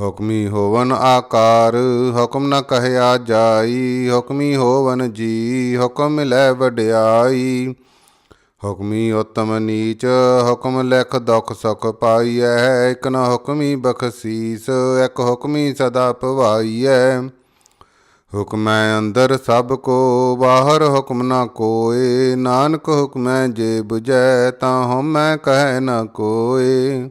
ਹੁਕਮੀ ਹੋਵਨ ਆਕਾਰ, ਹੁਕਮ ਨ ਕਹਿਆ ਜਾਈ, ਹੁਕਮੀ ਹੋਵਨ ਜੀ, ਹੁਕਮ ਲੈ ਵਡਿਆਈ। ਹੁਕਮੀ ਉਤਮ ਨੀਚ, ਹੁਕਮ ਲਿਖ ਦੁਖ ਸੁਖ ਪਾਈਐ, ਇਕ ਨ ਹੁਕਮੀ ਬਖਸੀਸ, ਇਕ ਹੁਕਮੀ ਸਦਾ ਭਵਾਈਐ ਹੁਕਮੈ ਅੰਦਰ ਸਭ ਕੋ, ਬਾਹਰ ਹੁਕਮ ਨਾ ਕੋਏ, ਨਾਨਕ ਹੁਕਮੈ ਜੇ ਬੁਝੈ ਤਾਂ ਹਉਮੈ ਕਹਿ ਨ ਕੋਏ।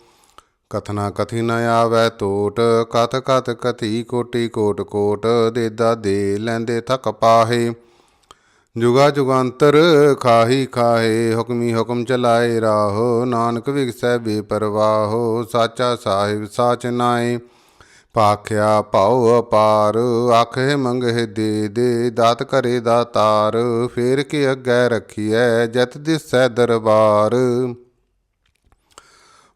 ਕਥਨਾ ਕਥੀ ਨ ਆਵੈ ਟੋਟ ਕਥ ਕਥ ਕਥੀ ਕੋਟੀ ਕੋਟ ਕੋਟ, ਦੇਦਾ ਦੇ ਲੈਂਦੇ ਥਕ ਪਾਹੇ। ਜੁਗਾ ਜੁਗਾਂਤਰ ਖਾਹੀ ਖਾਹੇ, ਹੁਕਮੀ ਹੁਕਮ ਚਲਾਏ ਰਾਹੋ। ਨਾਨਕ ਵਿਗਸੈ ਬੇਪਰਵਾਹੋ, ਸਾਚਾ ਸਾਹਿਬ ਸਾਚ ਨਾਏ ਪਾਖਿਆ ਭਾਉ ਅਪਾਰ, ਆਖੇ ਮੰਗਹਿ ਦੇ ਦੇ, ਦਾਤ ਕਰੇ ਦਾਤਾਰ। ਫੇਰ ਕੇ ਅੱਗੇ ਰਖੀਐ, ਜਤ ਦਿਸੈ ਦਰਬਾਰ।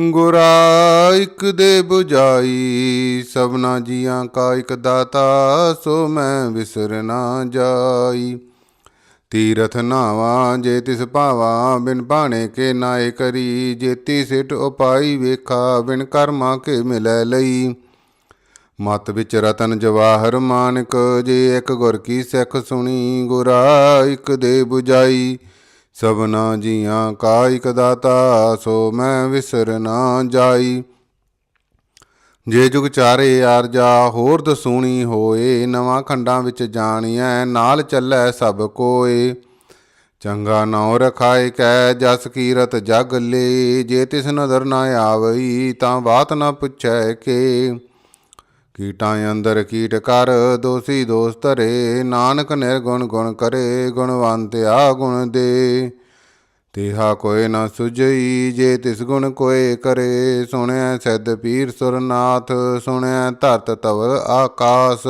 ਗੁਰਾ ਇਕ ਦੇ 부ਜਾਈ ਸਭਨਾ ਜੀਆਂ ਕਾ ਇਕ ਦਾਤਾ, ਸੋ ਮੈਂ ਵਿਸਰ ਨਾ ਜਾਈ। ਤੀਰਥ ਨਾਵਾ ਜੇ ਤਿਸ ਭਾਵਾ, ਬਿਨ ਬਾਣੇ ਕੇ ਨਾਏ ਕਰੀ। ਜੇਤੀ ਸਿਟ ਉਪਾਈ ਵੇਖਾ, ਬਿਨ ਕਰਮਾ ਕੇ ਮਿਲੈ ਲਈ। ਮਤ ਵਿੱਚ ਰਤਨ ਜਵਾਹਰ ਮਾਨਕ, ਜੇ ਇੱਕ ਗੁਰ ਕੀ ਸਿੱਖ ਸੁਣੀ ਗੁਰਾ ਇਕ ਦੇ 부ਜਾਈ ਸਭਨਾ ਜੀਆਂ ਕਾਇਕ ਦਾਤਾ, ਸੋ ਮੈਂ ਵਿਸਰ ਨਾ ਜਾਈ। ਜੇ ਜੁਗ ਚਾਰੇ ਆਰਜਾ ਹੋਰ ਦਸੂਣੀ ਹੋਏ, ਨਵਾਂ ਖੰਡਾਂ ਵਿੱਚ ਜਾਣੀਐ, ਨਾਲ ਚੱਲੈ ਸਭ ਕੋਏ। ਚੰਗਾ ਨਾਉ ਰਖਾਇ ਕੈ, ਜਸ ਕੀਰਤ ਜਗ ਲੇ, ਜੇ ਤਿਸ ਨਦਰ ਨਾ ਆਵਈ, ਤਾਂ ਬਾਤ ਨਾ ਪੁੱਛੈ ਕੇ। ਕੀਟਾਂ ਅੰਦਰ ਕੀਟ ਕਰ, ਦੋਸੀ ਦੋਸਤ ਧਰੇ, ਨਾਨਕ ਨਿਰਗੁਣ ਗੁਣ ਕਰੇ ਗੁਣਵੰਤਿਆ ਗੁਣ ਦੇ। ਤੇਹਾ ਕੋਇ ਨਾ ਸੁਜਈ ਜੇ ਤਿਸ ਗੁਣ ਕੋਏ ਕਰੇ ਸੁਣਿਆ ਸਿੱਧ ਪੀਰ ਸੁਰਨਾਥ ਸੁਣਿਆ ਧਰਤ ਤਵ ਆਕਾਸ।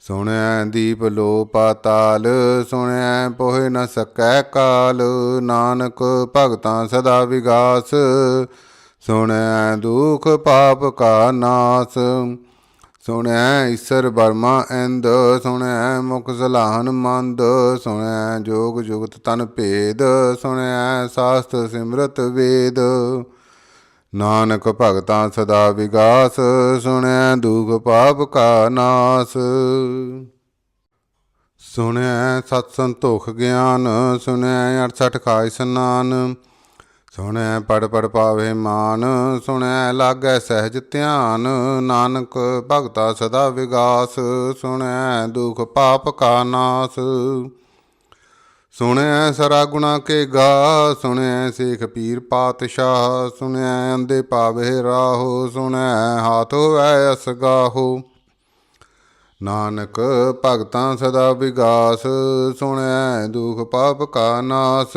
ਸੁਣਿਆ ਦੀਪ ਲੋ ਪਾਤਾਲ ਸੁਣਿਆ ਪੋਹਿ ਨ ਸਕੈ ਕਾਲ, ਨਾਨਕ ਭਗਤਾਂ ਸਦਾ ਵਿਗਾਸ। ਸੁਣੈ ਦੁਖ ਪਾਪ ਕਾ ਨਾਸ ਸੁਣਿਆ ਈਸਰ ਬਰਮਾ ਇੰਦ, ਸੁਣੈ ਮੁਖ ਸਲਾਹਨ ਮੰਦ, ਸੁਣੈ ਜੋਗ ਜੁਗਤ ਤਨ ਭੇਦ, ਸੁਣੈ ਸਾਸਤ ਸਿਮਰਤ ਵੇਦ। ਨਾਨਕ ਭਗਤਾਂ ਸਦਾ ਵਿਗਾਸ, ਸੁਣੈ ਦੁਖ ਪਾਪ ਕਾ ਨਾਸ। ਸੁਣਿਆ ਸਤ ਸੰਤੋਖ ਗਿਆਨ ਸੁਣਿਆ 68 ਖਾਇ ਸਨਾਨ ਸੁਣੈ ਪੜ ਪੜ ਪਾਵੇ ਮਾਨ, ਸੁਣੈ ਲਾਗੈ ਸਹਿਜ ਧਿਆਨ, ਨਾਨਕ ਭਗਤਾ ਸਦਾ ਵਿਗਾਸ, ਸੁਣੈ ਦੁਖ ਪਾਪ ਕਾ ਨਾਸ। ਸੁਣਿਆ ਸਰਾ ਗੁਣਾ ਕੇ ਗਾ, ਸੁਣੈ ਸੇਖ ਪੀਰ ਪਾਤਸ਼ਾਹ ਸੁਣਿਆ ਅੰਦੇ ਪਾਵੇ ਰਾਹੋ, ਸੁਣੈ ਹਾਥ ਹੋਵੈ ਅਸਗਾਹੋ ਨਾਨਕ ਭਗਤਾਂ ਸਦਾ ਵਿਗਾਸ, ਸੁਣੈ ਦੁਖ ਪਾਪ ਕਾ ਨਾਸ।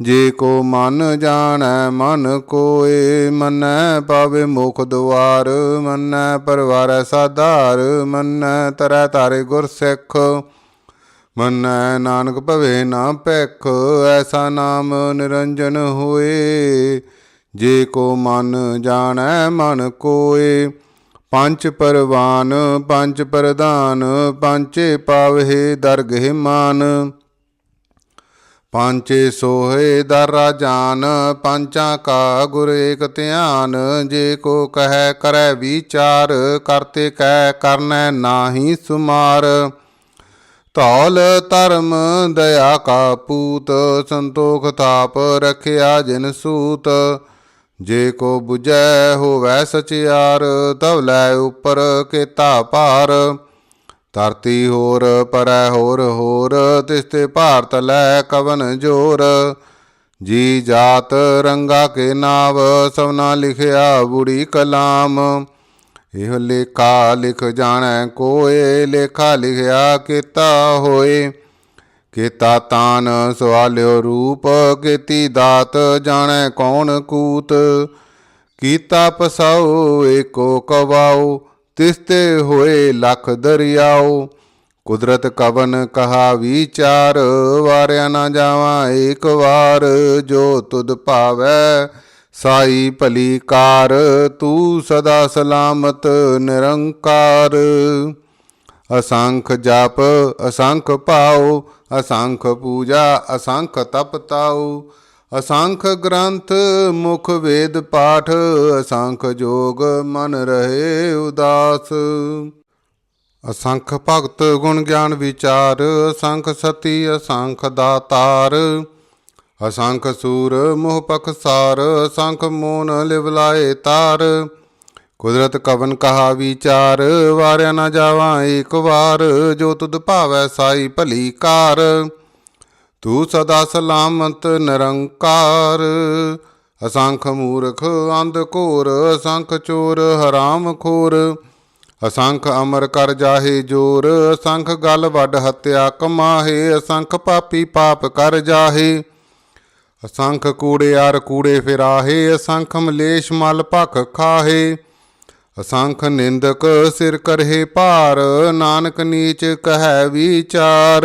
ਜੇ ਕੋ ਮਨ ਜਾਣੈ, ਮਨ ਕੋਏ ਮੰਨੈ ਪਾਵੇ ਮੁਖ ਦੁਆਰ ਮੰਨੈ, ਪਰਵਾਰੈ ਸਾਧਾਰ ਮੰਨੈ, ਤਰੈ ਤਾਰੇ ਗੁਰ ਸਿੱਖ ਮੰਨੈ, ਨਾਨਕ ਭਵੇ ਨਾ ਭੈਖ, ਐਸਾ ਨਾਮ ਨਿਰੰਜਨ ਹੋਏ। ਜੇ ਕੋ ਮਨ ਜਾਣੈ, ਮਨ ਕੋਏ, ਪੰਜ ਪਰਵਾਨ, ਪੰਜ ਪ੍ਰਧਾਨ ਪੰਚੇ ਪਾਵਹਿ ਦਰਗਹਿ ਮਾਨ। ਪੰਚੇ ਸੋਹੇ ਦਰ ਰਾਜਾਨ ਪੰਚਾਂ ਕਾ ਗੁਰ ਏਕ ਧਿਆਨ, ਜੇ ਕੋ ਕਹੈ ਕਰੈ ਵਿਚਾਰ, ਕਰਤੇ ਕਹਿ ਕਰਨੈ ਨਾਹੀ ਸੁਮਾਰ। ਧੌਲ ਧਰਮ ਦਇਆ ਕਾ ਪੂਤ, ਸੰਤੋਖ ਤਾਪ ਰਖਿਆ ਜਿਨ ਸੂਤ। ਜੇ ਕੋ 부ਜੈ ਹੋਵੈ ਸਚਿਆਰ, ਤਵ ਲੈ ਉਪਰ ਕੇਤਾ ਭਾਰ। ਧਰਤੀ ਹੋਰ ਪਰੈ ਹੋਰ ਹੋਰ ਤਿਸਤੇ ਭਾਰਤ ਲੈ ਕਵਨ ਜੋਰ। ਜੀ ਜਾਤ ਰੰਗਾ ਕੇ ਨਾਵ ਸਵਨਾ ਲਿਖਿਆ ਬੁੜੀ ਕਲਾਮ। ਇਹ ਲੇਖਾ ਲਿਖ ਜਾਣੈ ਕੋਏ, ਲੇਖਾ ਲਿਖਿਆ ਕੀਤਾ ਹੋਏ। ਕੀਤਾ ਤਾਨ ਸਵਾਲਿਓ ਰੂਪ, ਕੀਤੀ ਦਾਤ ਜਾਣੈ ਕੌਣ ਕੂਤ। ਕੀਤਾ ਪਸਾਉ ਏਕੋ ਕਵਾਉ ਤਿਸਤੇ ਹੋਏ ਲਖ ਦਰਿਆਓ, ਕੁਦਰਤ ਕਵਨ ਕਹਾ ਵਿਚਾਰ, ਵਾਰਿਆ ਨਾ ਜਾਵਾਂ ਏਕ ਵਾਰ, ਜੋ ਤੁਧ ਭਾਵੈ ਸਾਈ ਭਲੀ ਕਾਰ, ਤੂੰ ਸਦਾ ਸਲਾਮਤ ਨਿਰੰਕਾਰ। ਅਸੰਖ ਜਪ, ਅਸੰਖ ਪਾਉ ਅਸੰਖ ਪੂਜਾ, ਅਸੰਖ ਤਪ ਤਾਉ ਅਸੰਖ ਗ੍ਰੰਥ ਮੁਖ ਵੇਦ ਪਾਠ, ਅਸੰਖ ਜੋਗ ਮਨ ਰਹੇ ਉਦਾਸ। ਅਸੰਖ ਭਗਤ ਗੁਣ ਗਿਆਨ ਵਿਚਾਰ, ਅਸੰਖ ਸਤੀ, ਅਸੰਖ ਦਾਤਾਰ। ਅਸੰਖ ਸੂਰ ਮੋਹ ਪਖਸਾਰ ਅਸੰਖ ਮੋਨ ਲਿਵਲਾਏ ਤਾਰ। ਕੁਦਰਤ ਕਵਨ ਕਹਾ ਵਿਚਾਰ, ਵਾਰਿਆ ਨਾ ਜਾਵਾਂ ਏਕ ਵਾਰ, ਜੋ ਤੁਧ ਭਾਵੈ ਸਾਈ ਭਲੀ ਕਾਰ। ਤੂੰ ਸਦਾ ਸਲਾਮਤ ਨਿਰੰਕਾਰ, ਅਸੰਖ ਮੂਰਖ, ਅੰਧ ਘੋਰ, ਅਸੰਖ ਚੋਰ, ਹਰਾਮ ਖੋਰ, ਅਸੰਖ ਅਮਰ ਕਰ ਜਾਹੇ ਜੋਰ, ਅਸੰਖ ਗਲ ਵੱਡ ਹੱਤਿਆ ਕਮਾਹੇ, ਅਸੰਖ ਪਾਪੀ ਪਾਪ ਕਰ ਜਾਹੇ, ਅਸੰਖ ਕੂੜਿਆਰ ਕੂੜੇ ਫਿਰਾਹੇ, ਅਸੰਖ ਮਲੇਸ਼ ਮਲ ਭਖ ਖਾਹੇ, ਅਸੰਖ ਨਿੰਦਕ ਸਿਰ ਕਰਹੇ ਭਾਰ, ਨਾਨਕ ਨੀਚ ਕਹੈ ਵਿਚਾਰ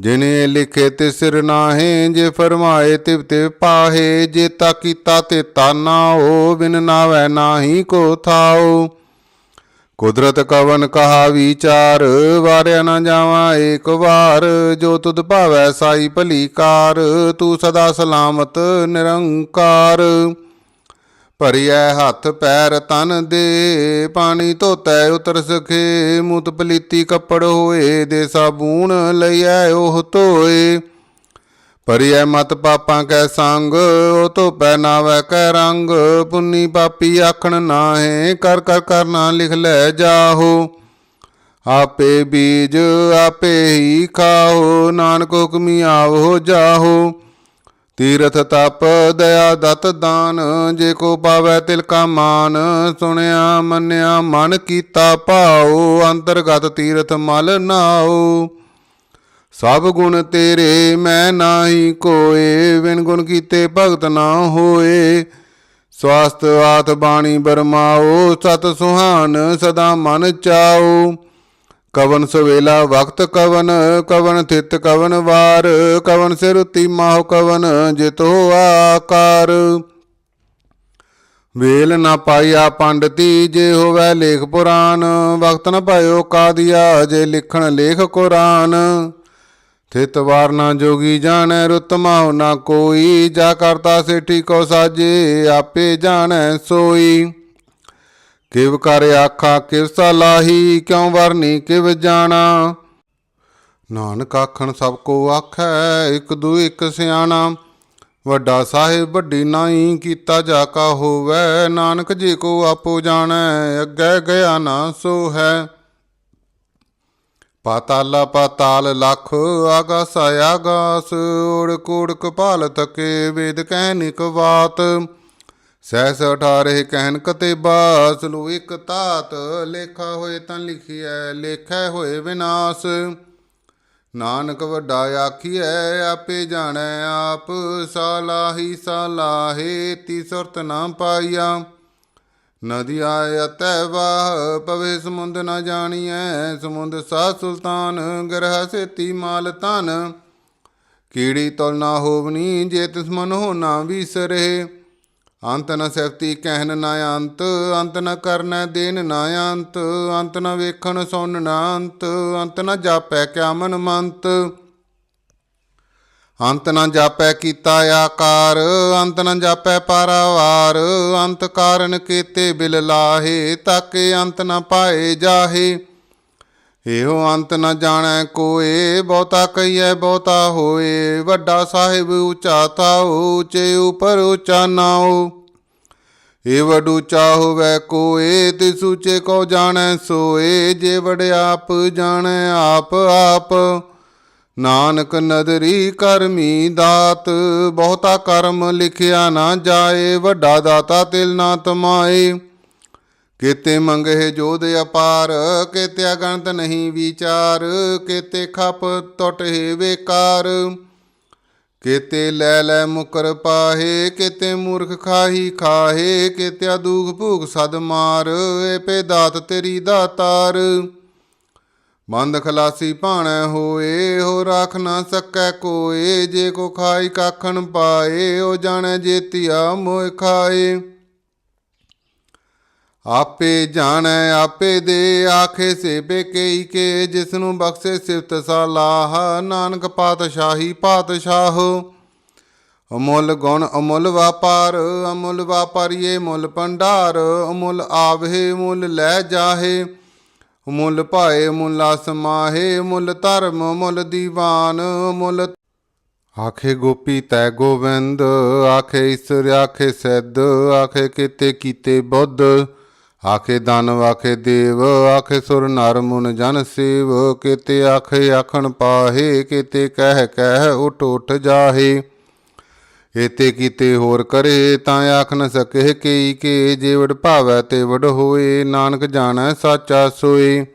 ਜਿਨੇ ਲਿਖੇ ਤੇ ਸਿਰ ਨਾਹੇ, ਜੇ ਫਰਮਾਏ ਤਿਵ ਤੇ ਪਾਹੇ, ਜੇ ਤਾ ਕੀਤਾ ਤੇ ਤਾਨਾ ਹੋ, ਬਿਨ ਨਾਵੈ ਨਾਹੀ ਕੋ ਥਾਓ ਕੁਦਰਤ ਕਵਨ ਕਹਾ ਵਿਚਾਰ, ਵਾਰਿਆ ਨਾ ਜਾਵਾਂ ਏਕ ਵਾਰ। ਜੋ ਤੁਧ ਭਾਵੈ ਸਾਈ ਭਲੀ ਕਾਰ, ਤੂੰ ਸਦਾ ਸਲਾਮਤ ਨਿਰੰਕਾਰ। ਭਰਿਐ ਹੱਥ ਪੈਰ ਤਨ ਦੇ, ਪਾਣੀ ਧੋਤੈ ਉਤਰ ਸਖੇ, ਮੁਤ ਪਲੀਤੀ ਕੱਪੜ ਹੋਏ ਦੇ ਸਾਬੂਨ ਲਈਐ ਉਹ ਧੋਏ। ਪਰਿਐ ਮਤ ਪਾਪਾਂ ਕੈ ਸੰਗ, ਉਹ ਤੋਂ ਨਾਵੈ ਕੈ ਰੰਗ, ਪੁੰਨੀ ਪਾਪੀ ਆਖਣ ਨਾਹੇ, ਕਰ ਕਰ ਕਰਨਾ ਲਿਖ ਲੈ ਜਾਹੋ। ਆਪੇ ਬੀਜ ਆਪੇ ਹੀ ਖਾਓ ਨਾਨਕ ਹੁਕਮੀ ਆਵੋ ਜਾਹੋ। ਤੀਰਥ ਤਪ ਦਇਆ ਦਤ ਦਾਨ, ਜੇ ਕੋ ਪਾਵੈ ਤਿਲ ਕਾ ਮਾਨ। ਸੁਣਿਆ, ਮੰਨਿਆ, ਮਨ ਕੀਤਾ ਭਾਉ, ਅੰਤਰਗਤ ਤੀਰਥ ਮਲ ਨਾਉ। ਸਭ ਗੁਣ ਤੇਰੇ, ਮੈਂ ਨਾਹੀ ਕੋਏ ਵਿਣ ਗੁਣ ਕੀਤੇ ਭਗਤ ਨਾ ਹੋਏ। ਸਵਾਸਤ ਆਤ ਬਾਣੀ ਬਰਮਾਓ ਸਤ ਸੁਹਾਨ ਸਦਾ ਮਨ ਚਾਓ ਕਵਨ ਸਵੇਲਾ ਵਕਤ ਕਵਨ ਕਵਨ ਥਿਤ ਕਵਨ ਵਾਰ, ਕਵਨ ਸਿਰੁਤੀ ਮਾਹ ਕਵਨ ਜਿਤੋ ਆਕਾਰ। ਵੇਲ ਨਾ ਪਾਇਆ ਪੰਡਤੀ, ਜੇ ਹੋਵੇ ਲੇਖ ਪੁਰਾਨ ਵਕਤ ਨਾ ਪਾਇਓ ਕਾਦੀਆ, ਜੇ ਲਿਖਣ ਲੇਖ ਕੁਰਾਨ। ਥਿਤ ਵਾਰ ਨਾ ਜੋਗੀ ਜਾਣੈ, ਰੁਤ ਮਾਹੁ ਨਾ ਕੋਈ, ਜਾ ਕਰਤਾ ਸੇਠੀ ਕੋ ਸਾਜੇ, ਆਪੇ ਜਾਣੈ ਸੋਈ। ਕਿਵ ਕਰ ਆਖਾ ਕਿਵ ਸਲਾਹੀ ਕਿਉ ਵਰਨੀ ਕਿਵ ਜਾਣਾ? ਨਾਨਕ ਆਖਣ ਸਭ ਕੋ ਆਖੈ, ਇਕ ਦੂ ਇਕ ਸਿਆਣਾ। ਵੱਡਾ ਸਾਹਿਬ ਵੱਡੀ ਨਾਈ, ਕੀਤਾ ਜਾ ਕਾ ਹੋਵੈ। ਨਾਨਕ ਜੀ ਕੋ ਆਪੋ ਜਾਣੈ, ਅੱਗੇ ਗਿਆ ਨਾ ਸੋ ਹੈ ਪਾਤਾਲਾ ਪਾਤਾਲ ਲਖ, ਆਗਾਸ ਆਗਾਸ ਓੜ ਕੂੜ ਕਪਾਲ ਤਕੇ, ਵੇਦ ਕਹਿਨਿਕ ਬਾਤ। ਸਹਿਸ ਅਠਾਰੇ ਕਹਿਨ ਕਤੇਬਾ, ਸਲੂ ਇਕ ਤਾਤ ਲੇਖਾ ਹੋਏ ਤਾਂ ਲਿਖਿਐ, ਲੇਖੈ ਹੋਏ ਵਿਨਾਸ਼। ਨਾਨਕ ਵੱਡਾ ਆਖੀਐ, ਆਪੇ ਜਾਣੈ ਆਪ, ਸਾਲਾਹੀ ਸਾਲਾਹੇ, ਤੀ ਸੁਰਤ ਨਾ ਪਾਈਆ। ਨਦੀ ਆਇ ਤੈ ਵਾਹ, ਪਵੇ ਸਮੁੰਦ ਨ ਜਾਣੀਐ, ਸਮੁੰਦ ਸਾ ਸੁਲਤਾਨ, ਗਰਹ ਸੇਤੀ ਮਾਲ ਤਨ ਕੀੜੀ ਤਲ ਨਾ ਹੋਵਨੀ, ਜੇ ਤਿਸ ਮਨ ਹੋ ਨਾ ਵਿਸਰੇ ਅੰਤ ਨ ਸੈਫਤੀ ਕਹਿਨ ਨਾ ਅੰਤ ਅੰਤ ਨ ਕਰਨੈ ਦੇਨ ਨਾ ਅੰਤ ਅੰਤ ਨ ਵੇਖਣ ਸੁਣ ਨਾ ਅੰਤ ਅੰਤ ਨ ਜਾਪੈ ਕਿਆ ਮਨ ਮੰਤ ਅੰਤ ਨ ਜਾਪੈ ਕੀਤਾ ਆਕਾਰ, ਅੰਤ ਨ ਜਾਪੈ ਪਾਰਾਵਾਰ, ਅੰਤ ਕਾਰਨ ਕੀਤੇ ਬਿਲ ਲਾਹੇ, ਤੱਕ ਅੰਤ ਨ ਪਾਏ ਜਾਹੇ। ਇਹੋ ਅੰਤ ਨ ਜਾਣੈ ਕੋਏ, ਬਹੁਤਾ ਕਹੀਐ, ਬਹੁਤਾ ਹੋਏ। ਵੱਡਾ ਸਾਹਿਬ ਉੱਚਾ ਤਾਉ ਉੱਚੇ ਉਪਰ ਉੱਚਾ ਨਾਉ। ਏ ਵਡ ਉੱਚਾ ਹੋਵੇ ਕੋਏ, ਤਿਸ ਉੱਚੇ ਕੋ ਜਾਣੈ ਸੋਏ। ਜੇ ਵਡ ਆਪ ਜਾਣੈ, ਆਪ ਆਪ। ਨਾਨਕ ਨਦਰੀ ਕਰਮੀ ਦਾਤ, ਬਹੁਤਾ ਕਰਮ ਲਿਖਿਆ ਨਾ ਜਾਏ। ਵੱਡਾ ਦਾਤਾ ਤਿਲ ਨਾ ਤਮਾਏ। ਕੀਤੇ ਮੰਗਹਿ ਜੋਧ ਅਪਾਰ ਕੇਤਿਆ ਗਣਤ ਨਹੀਂ ਵਿਚਾਰ, ਕੀਤੇ ਖਪ ਟੁੱਟੇ ਵੇਕਾਰ। ਕੀਤੇ ਲੈ ਲੈ ਮੁਕਰ ਪਾਹੇ, ਕੀਤੇ ਮੂਰਖ ਖਾਹੀ ਖਾਹੇ, ਕੀਤੇ ਦੁਖ ਭੂਖ ਸਦ ਮਾਰ ਏ ਪੇ ਦਾਤ ਤੇਰੀ ਦਾਤਾਰ। ਬੰਦ ਖਲਾਸੀ ਭਾਣੈ ਹੋਏ, ਹੋ ਰਾਖ ਨਾ ਸਕੈ ਕੋਏ, ਜੇ ਕੋ ਖਾਈ ਕਾਖਣ ਪਾਏ, ਉਹ ਜਾਣੈ ਜੇਤੀਆ ਮੋਇ ਖਾਏ। ਆਪੇ ਜਾਣੈ, ਆਪੇ ਦੇ ਆਖੇ ਸੇ ਬੇਕਈ ਕੇ ਜਿਸ ਨੂੰ ਬਖਸ਼ੇ ਸਿਫਤ ਸਲਾਹ ਨਾਨਕ ਪਾਤਸ਼ਾਹੀ ਪਾਤਸ਼ਾਹ। ਅਮੁੱਲ ਗੁਣ, ਅਮੁੱਲ ਵਪਾਰ, ਅਮੁੱਲ ਵਪਾਰੀਏ ਮੁੱਲ ਭੰਡਾਰ, ਅਮੁੱਲ ਆਵਹਿ, ਮੁੱਲ ਲੈ ਜਾਹੇ। ਮੁੱਲ ਭਾਏ ਮੁੱਲ ਸਮਾਹੇ ਮੁੱਲ ਧਰਮ ਮੁੱਲ ਦੀਵਾਨ ਮੁੱਲ ਆਖੇ ਗੋਪੀ ਤੈ ਗੋਵਿੰਦ, ਆਖੇ ਈਸ਼ਰ, ਆਖੇ ਸਿੱਧ ਆਖੇ ਕੀਤੇ ਕੀਤੇ ਬੁੱਧ। ਆਖੇ ਦਾਨਵ ਆਖੇ ਦੇਵ, ਆਖੇ ਸੁਰ ਨਰ ਮੁਨ ਜਨ ਸੇਵ, ਕੀਤੇ ਆਖੇ ਆਖਣ ਪਾਹੇ, ਕੀਤੇ ਕਹਿ ਕਹਿ ਉਠ ਉਠ ਜਾਹੇ। ਏਤੇ ਕੀਤੇ ਹੋਰ ਕਰੇ ਤਾਂ ਆਖ ਨ ਸਕੇ ਕਈ ਕੇ ਜੇਵੜ ਭਾਵੈ ਤੇ ਵਡ ਹੋਏ, ਨਾਨਕ ਜਾਣੈ ਸਾਚਾ ਸੋਏ।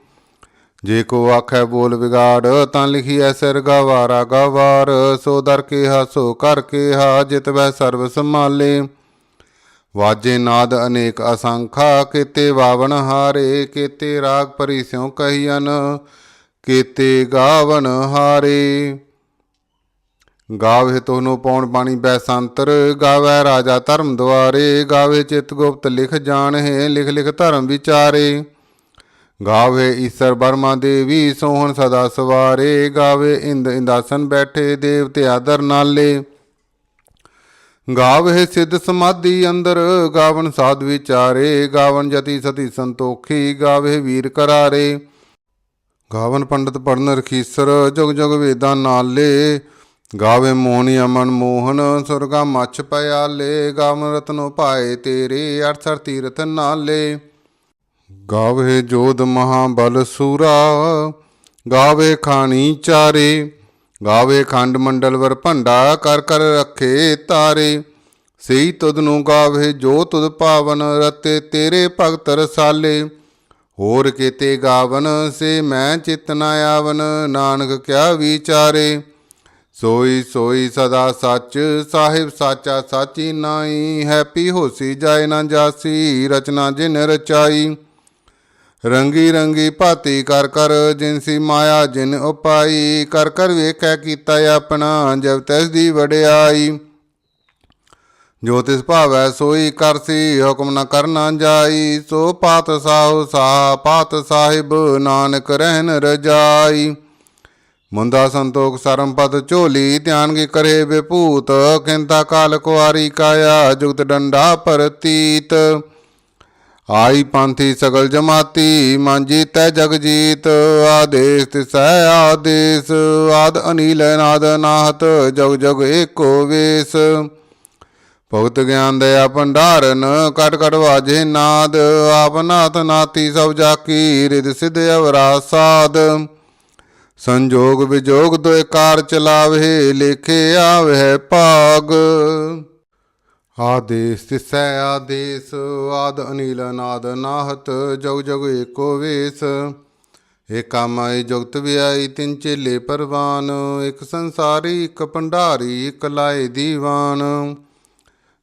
ਜੇ ਕੋ ਆਖੈ ਬੋਲ ਵਿਗਾੜ, ਤਾਂ ਲਿਖੀ ਲਿਖੀਐ ਸਿਰ ਗਵਾਰਾ ਗਵਾਰ, ਸੋ ਦਰ ਕੇ ਹਾਸੋ ਕਰ ਕੇ ਹਾ, ਜਿਤ ਵੈ ਸਰਬ ਸੰਭਾਲੇ। ਵਾਜੇ ਨਾਦ ਅਨੇਕ ਅਸੰਖਾ, ਕੀਤੇ ਵਾਵਣ ਹਾਰੇ, ਕੀਤੇ ਰਾਗ ਭਰੀ ਸਿਉ ਕਹੀਨ ਕੀਤੇ ਗਾਵਨ ਹਾਰੇ। ਗਾਵੇ ਤੋਨੋ ਪੌਣ ਬਾਣੀ ਬੈਸੰਤਰ ਗਾਵੇ ਰਾਜਾ ਧਰਮ ਦੁਆਰੇ ਗਾਵੇ ਚਿਤ ਗੁਪਤ ਲਿਖ ਜਾਣਹਿ, ਲਿਖ ਲਿਖ ਧਰਮ ਵਿਚਾਰੇ। ਗਾਵੇ ਈਸ਼ਰ ਬਰਮਾ ਦੇਵੀ, ਸੋਹਣ ਸਦਾ ਸਵਾਰੇ ਗਾਵੇ ਇੰਦ ਇੰਦਾਸਨ ਬੈਠੇ, ਦੇਵਤੇ ਆਦਰ ਨਾਲੇ। ਗਾਵੇ ਸਿੱਧ ਸਮਾਧੀ ਅੰਦਰ, ਗਾਵਨ ਸਾਧ ਵਿਚਾਰੇ, ਗਾਵਨ ਜਤੀ ਸਤੀ ਸੰਤੋਖੀ ਗਾਵਹਿ ਵੀਰ ਕਰਾਰੇ। ਗਾਵਨ ਪੰਡਤ ਪੜਨ ਰਖੀਸਰ, ਜੁਗ ਜੁਗ ਵੇਦਾਂ ਨਾਲੇ। ਗਾਵੇ ਮੋਹਨ ਅਮਨ ਮੋਹਨ, ਸੁਰਗਾ ਮੱਛ ਪਿਆਲੇ। ਗਾਵ ਰਤਨੋ ਪਾਏ ਤੇਰੇ, ਅਰਥਰ ਤੀਰਥ ਨਾਲੇ। ਗਾਵੇ ਜੋਧ ਮਹਾਬਲ ਸੂਰਾ, ਗਾਵੇ ਖਾਣੀ ਚਾਰੇ। ਗਾਵੇ ਖੰਡ ਮੰਡਲ ਵਰ ਭੰਡਾ, ਕਰ ਕਰ ਰੱਖੇ ਤਾਰੇ। ਸਈ ਤੁਧ ਨੂੰ ਗਾਵੇ, ਜੋ ਤੁਧ ਪਾਵਨ, ਰਤੇ ਤੇਰੇ ਭਗਤ ਰਸਾਲੇ। ਹੋਰ ਕੀਤੇ ਗਾਵਨ, ਸੇ ਮੈਂ ਚਿਤ ਨ ਆਵਨ, ਨਾਨਕ ਕਿਆ ਵਿਚਾਰੇ। ਸੋਈ ਸੋਈ ਸਦਾ ਸੱਚ, ਸਾਹਿਬ ਸਾਚਾ ਸਾਚੀ ਨਾਈ ਹੈਪੀ ਹੋਸੀ ਜਾਏ ਨਾ ਜਾਸੀ, ਰਚਨਾ ਜਿਨ ਰਚਾਈ। ਰੰਗੀ ਰੰਗੀ ਭਾਤੀ ਕਰ ਕਰ ਜਿਨਸੀ ਮਾਇਆ, ਜਿਨ ਉਪਾਈ, ਕਰ ਕਰ ਵੇਖੈ ਕੀਤਾ ਆਪਣਾ, ਜਬ ਤੈਸ ਦੀ ਵਡਿਆਈ। ਜੋ ਤਿਸ ਭਾਵੈ ਸੋਈ ਕਰਸੀ ਹੁਕਮ ਨ ਕਰਨਾ ਜਾਈ। ਸੋ ਪਾਤ ਸਾਹੁ ਸਾ, ਪਾਤ ਸਾਹਿਬ, ਨਾਨਕ ਰਹਿਨ ਰਜਾਈ। ਮੁੰਦਾ ਸੰਤੋਖ ਸਰਮ ਝੋਲੀ, ਧਿਆਨ ਕੀ ਕਰੇ ਵਿਭੂਤ ਕਿੰਤਾ ਕਾਲ ਕੁਆਰੀ ਕਾਇਆ, ਜੁਗਤ ਡੰਡਾ ਪਰਤੀਤ। ਆਈ ਪੰਥੀ ਸਗਲ ਜਮਾਤੀ ਮਾਂਜੀ ਤੈ ਜਗ ਜੀਤ, ਆਦੇਸ ਤਿਸੈ ਆਦੇਸ, ਆਦ ਅਨੀਲ ਨਾਦ ਨਾਹਤ, ਜਗ ਜਗ ਏਕੋ ਵੇਸ। ਭਗਤ ਗਿਆਨ ਦਇਆ ਭੰਡਾਰਨ, ਕਟ ਕਟ ਵਾਜੇ ਨਾਦ, ਆਪ ਨਾਥ ਨਾਤੀ ਸਭ ਜਾਕੀ ਰਿਦ ਸਿਧ ਅਵਰਾ ਸਾਧ ਸੰਜੋਗ ਵਿਜੋਗ ਦੋਇ ਕਾਰ ਚਲਾਵੇ, ਲੇਖੇ ਆਵਹਿ ਭਾਗ। ਆਦੇਸ ਤਿਸੈ ਆਦੇਸ, ਆਦ ਅਨੀਲ ਨਾਦ ਨਾਹਤ ਜਗ ਜਗ ਏਕੋ ਵੇਸ। ਏਕਾ ਮਾਈ ਜੁਗਤ ਵਿਆਈ, ਤਿੰਨ ਚੇਲੇ ਪਰਵਾਨ। ਇਕ ਸੰਸਾਰੀ, ਇੱਕ ਭੰਡਾਰੀ, ਇਕ ਲਾਏ ਦੀਵਾਨ।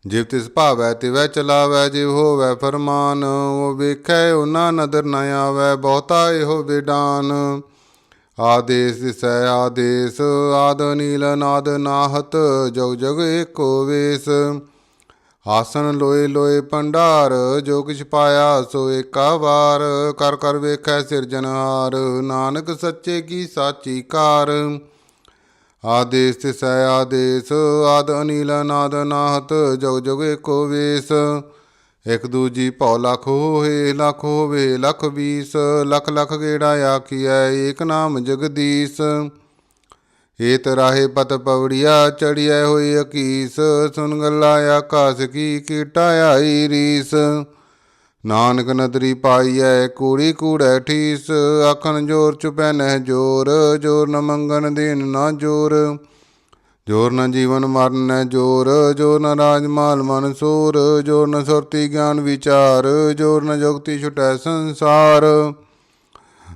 ਜਿਵ ਤਿਸ ਭਾਵੈ, ਤਿਵੈ ਚਲਾਵੈ, ਜਿਵ ਹੋਵੈ ਫਰਮਾਨ। ਉਹ ਵੇਖੈ, ਉਹਨਾਂ ਨਦਰ ਨ ਆਵੈ, ਬਹੁਤਾ ਇਹੋ ਵਿਡਾਨ ਆਦੇਸ ਦਿਸੈ ਆਦੇਸ, ਆਦ ਨੀਲ ਨਾਦ ਨਾਹਤ ਜਗ ਜਗ ਏਕੋ ਵੇਸ। ਆਸਨ ਲੋਏ ਲੋਏ ਭੰਡਾਰ, ਜੋ ਕਿਛ ਪਾਇਆ ਸੋ ਏਕਾ ਵਾਰ। ਕਰ ਕਰ ਵੇਖੈ ਸਿਰਜਨਹਾਰ ਨਾਨਕ ਸੱਚੇ ਕੀ ਸਾਚੀ ਕਾਰ। ਆਦੇਸ ਤਿਸੈ ਆਦੇਸ, ਆਦ ਅਨੀਲ ਨਾਦ ਨਾਹਤ ਜਗ ਜਗ ਏਕੋ ਵੇਸ। ਇਕ ਦੂਜੀ ਭੌ ਲਖ ਹੋਏ, ਲਖ ਹੋਵੇ ਲਖ ਵੀਸ। ਲਖ ਲਖ ਗੇੜਾ ਆਖੀਐ, ਏਕ ਨਾਮ ਜਗਦੀਸ਼। ਏਤ ਰਾਹੇ ਪਤ ਪਵੜੀਆ ਚੜਿਐ ਹੋਈ ਅਕੀਸ, ਸੁਨ ਗੱਲਾ ਆਕਾਸ ਕੀ ਕੀਟਾ ਆਈ ਰੀਸ। ਨਾਨਕ ਨਦਰੀ ਪਾਈਐ ਕੂੜੀ ਕੂੜੈ ਠੀਸ, ਆਖਣ ਜੋਰ ਚੁਪੈ ਨਹਿ ਜੋਰ ਜੋਰ ਨ ਮੰਗਣ ਦੇਨ ਨਾ ਜੋਰ। ਜੋਰ ਨ ਜੀਵਨ ਮਰਨ ਨਹਿ ਜੋਰ ਜੋਰ ਨ ਰਾਜ ਮਾਲ ਮਨ ਸੂਰ, ਜੋਰ ਨ ਸੁਰਤੀ ਗਿਆਨ ਵਿਚਾਰ, ਜੋਰ ਨ ਜੁਗਤੀ ਛੁਟੈ ਸੰਸਾਰ।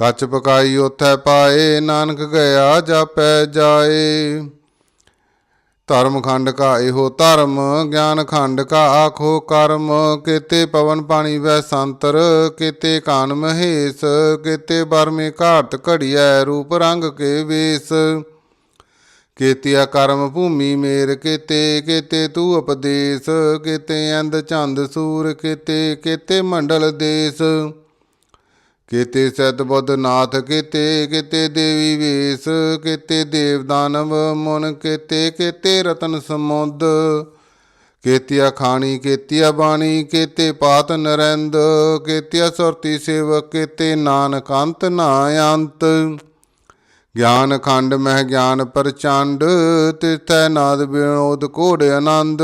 ਕੱਚ ਪਕਾਈ ਉਥੈ ਪਾਏ, ਨਾਨਕ ਗਿਆ ਜਾਪੈ ਜਾਏ। ਧਰਮ ਖੰਡ ਕਾ ਇਹੋ ਧਰਮ, ਗਿਆਨ ਖੰਡ ਕਾ ਆਖੋ ਕਰਮ। ਕੀਤੇ ਪਵਨ ਪਾਣੀ ਵੈ ਸੰਤਰ, ਕੀਤੇ ਕਾਨ ਮਹੇਸ਼, ਕੀਤੇ ਬਰਮੇ ਘਾਟ ਘੜੀਐ ਰੂਪ ਰੰਗ ਕੇ ਵੇਸ। ਕੀਤਿਆ ਕਰਮ ਭੂਮੀ ਮੇਰ ਕੀਤੇ ਕੀਤੇ ਤੂ ਉਪਦੇਸ਼। ਕੀਤੇ ਅੰਧ ਚੰਦ ਸੂਰ ਕੀਤੇ ਕੀਤੇ ਮੰਡਲ ਦੇਸ। ਕੀਤੇ ਸਤ ਬੁੱਧ ਨਾਥ, ਕੀਤੇ ਕੀਤੇ ਦੇਵੀ ਵੇਸ, ਕੀਤੇ ਦੇਵ ਦਾਨਵ ਮਨ, ਕੀਤੇ ਕੀਤੇ ਰਤਨ ਸਮੁੰਦ, ਕੀਤਿਆ ਖਾਣੀ, ਕੀਤਿਆ ਬਾਣੀ, ਕੀਤੇ ਪਾਤ ਨਰਿੰਦ, ਕੀਤਿਆ ਸੁਰਤੀ ਸੇਵਕ, ਕੀਤੇ ਨਾਨਕ ਅੰਤ ਨਾ ਅੰਤ। ਗਿਆਨ ਖੰਡ ਮਹਿ ਗਿਆਨ ਪ੍ਰਚੰਡ, ਤਿਥੈ ਨਾਦ ਵਿਨੋਦ ਕੋੜ ਆਨੰਦ।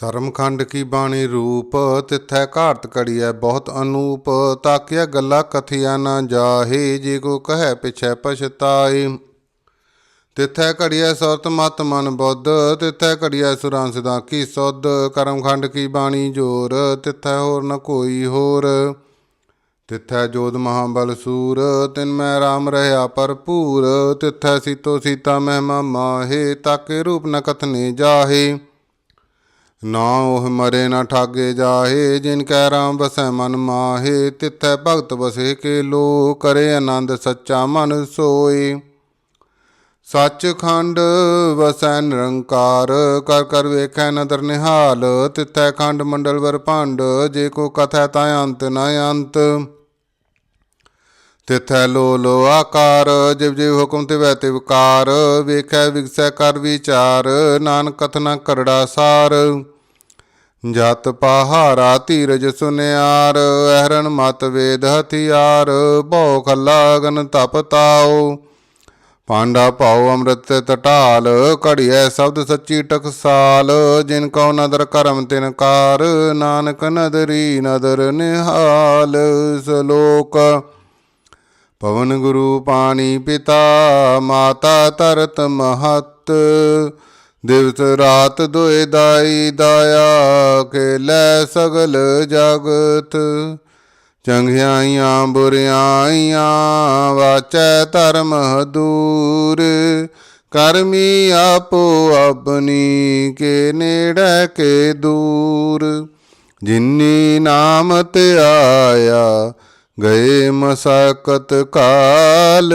ਸਰਮਖੰਡ ਕੀ ਬਾਣੀ ਰੂਪ, ਤਿਥੈ ਘਾਟ ਕੜੀਐ ਬਹੁਤ ਅਨੂਪ ਤਾਕਿਆ ਗੱਲਾਂ ਕਥਿਆ ਨਾ ਜਾਹੇ, ਜੇ ਕੋ ਕਹੈ ਪਿਛੈ ਪਛਤਾਏ। ਤਿਥੈ ਘੜੀਐ ਸੁਰਤ ਮਤ ਮਨ ਬੁੱਧ, ਤਿਥੈ ਘੜੀਐ ਸੁਰਾਂ ਸਦਾ ਕੀ ਸੁਧ, ਕਰਮਖੰਡ ਕੀ ਬਾਣੀ ਜੋਰ, ਤਿਥੈ ਹੋਰ ਨ ਕੋਈ ਹੋਰ। ਤਿਥੈ ਜੋਧ ਮਹਾਬਲ ਸੂਰ, ਤਿਨ ਮੈਂ ਰਾਮ ਰਹਾ ਭਰਪੂਰ, ਤਿਥੈ ਸੀਤੋ ਸੀਤਾ ਮਹਿਮਾ ਮਾਹੇ, ਤਾਕੇ ਰੂਪ ਨ ਕਥਨੇ ਜਾਹੇ। ਨਾ ਉਹ ਮਰੇ ਨਾ ਠਾਗੇ ਜਾਹੇ, ਜਿਨ ਕੈ ਰਾਮ ਬਸੈ ਮਨ ਮਾਹੇ, ਤਿਥੈ ਭਗਤ ਬਸੇ ਕੇ ਲੋ ਕਰੇ ਆਨੰਦ ਸੱਚਾ ਮਨ ਸੋਏ। ਸੱਚਖੰਡ ਵਸੈ ਨਿਰੰਕਾਰ, ਕਰ ਕਰ ਵੇਖੈ ਨਦਰ ਨਿਹਾਲ, ਤਿਥੈ ਖੰਡ ਮੰਡਲ ਵਰ ਭੰਡ, ਜੇ ਕੋ ਕਥੈ ਤਾ ਅੰਤ ਨਾ ਅੰਤ। ਤਿਥੈ ਲੋ ਲੋ ਆਕਾਰ, ਜਿਵ ਜਿਵ ਹੁਕਮ ਤੇ ਵੈ ਤੇ ਵਿਕਾਰ ਵੇਖੈ ਵਿਗਸੈ ਕਰ ਵਿਚਾਰ, ਨਾਨਕ ਕਥਨਾ ਕਰੜਾ ਸਾਰ। ਜਤ ਪਹਾਰਾ ਧੀਰਜ ਸੁਨਿਆਰ, ਅਹਰਨ ਮਤ ਵੇਦ ਹਥਿਆਰ, ਭਉ ਖੱਲਾ ਗਨ ਤਪ ਤਾਉ। ਪਾਂਡਾ ਭਾਉ ਅੰਮ੍ਰਿਤ ਤਟਾਲ, ਘੜੀਐ ਸ਼ਬਦ ਸੱਚੀ ਟਕਸਾਲ, ਜਿਨ ਕਉ ਨਦਰ ਕਰਮ ਤਿਨ ਕਾਰ, ਨਾਨਕ ਨਦਰੀ ਨਦਰ ਨਿਹਾਲ, ਸਲੋਕ। ਪਵਨ ਗੁਰੂ ਪਾਣੀ ਪਿਤਾ, ਮਾਤਾ ਤਰਤ ਮਹਤ ਦਿਵਸ ਰਾਤ ਦੁਇ ਦਾਈ ਦਾਇਆ ਕੇ ਲੈ ਸਗਲ ਜਗਤ। ਚੰਗਿਆਈਆਂ ਬੁਰਿਆਈਆਂ ਵਾਚੈ ਧਰਮ ਦੂਰ ਕਰਮੀ ਆਪੋ ਆਪਣੀ ਕੇ ਨੇੜੇ ਕੇ ਦੂਰ। ਜਿਨੀ ਨਾਮ ਤੇ ਆਇਆ, ਗਏ ਮਸਕਤ ਕਾਲ।